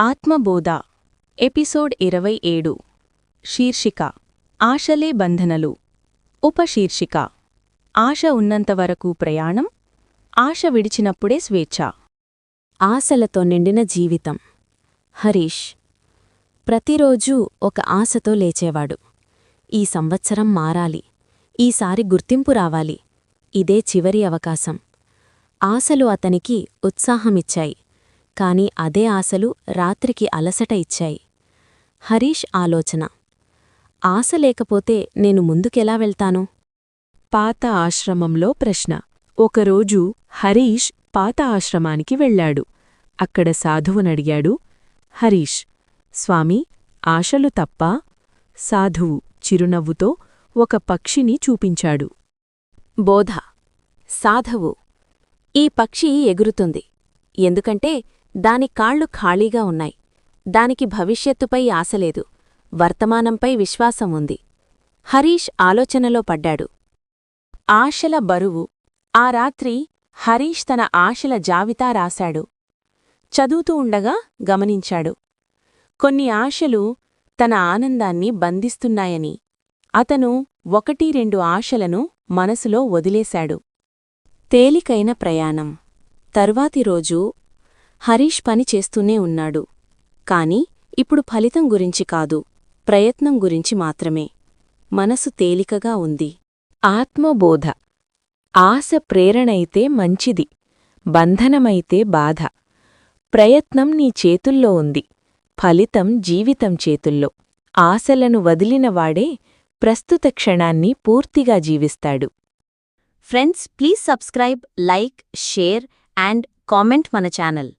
ఆత్మబోధ episode ఇరవై ఏడు. శీర్షిక ఆశలే బంధనలు. ఉపశీర్షిక ఆశ ఉన్నంతవరకు ప్రయాణం ఆశ విడిచినప్పుడే స్వేచ్ఛ. ఆశలతో నిండిన జీవితం. హరీష్ ప్రతిరోజూ ఒక ఆశతో లేచేవాడు. ఈ సంవత్సరం మారాలి. ఈసారి గుర్తింపు రావాలి. ఇదే చివరి అవకాశం. ఆశలు అతనికి ఉత్సాహమిచ్చాయి. కాని అదే ఆశలు రాత్రికి అలసట ఇచ్చాయి. హరీష్ ఆలోచన. ఆశ లేకపోతే నేను ముందుకెలా వెళ్తాను? పాత ఆశ్రమంలో ప్రశ్న. ఒకరోజు హరీష్ పాత ఆశ్రమానికి వెళ్ళాడు. అక్కడ సాధువునడిగాడు హరీష్ స్వామి ఆశలు తప్ప సాధువు చిరునవ్వుతో ఒక పక్షిని చూపించాడు. బోధ. సాధవు. ఈ పక్షి ఎగురుతుంది. ఎందుకంటే దాని కాళ్ళు ఖాళీగా ఉన్నాయి. దానికి భవిష్యత్తుపై ఆశలేదు వర్తమానంపై విశ్వాసం ఉంది. హరీష్ ఆలోచనలో పడ్డాడు. ఆశల బరువు. ఆ రాత్రి హరీష్ తన ఆశల జాబితా రాశాడు. చదువుతూ ఉండగా గమనించాడు. కొన్ని ఆశలు తన ఆనందాన్ని బంధిస్తున్నాయని. అతను ఒకటి రెండు ఆశలను మనసులో వదిలేశాడు. తేలికైన ప్రయాణం. తర్వాతి రోజు హరీష్ పని చేస్తూనే ఉన్నాడు. కాని ఇప్పుడు ఫలితం గురించి కాదు ప్రయత్నం గురించి మాత్రమే. మనసు తేలికగా ఉంది. ఆత్మబోధ. ఆశ ప్రేరణైతే మంచిది బంధనమైతే బాధ. ప్రయత్నం నీ చేతుల్లో ఉంది ఫలితం జీవితం చేతుల్లో. ఆశలను వదిలినవాడే ప్రస్తుత క్షణాన్ని పూర్తిగా జీవిస్తాడు. Friends please subscribe like share and comment మన ఛానల్.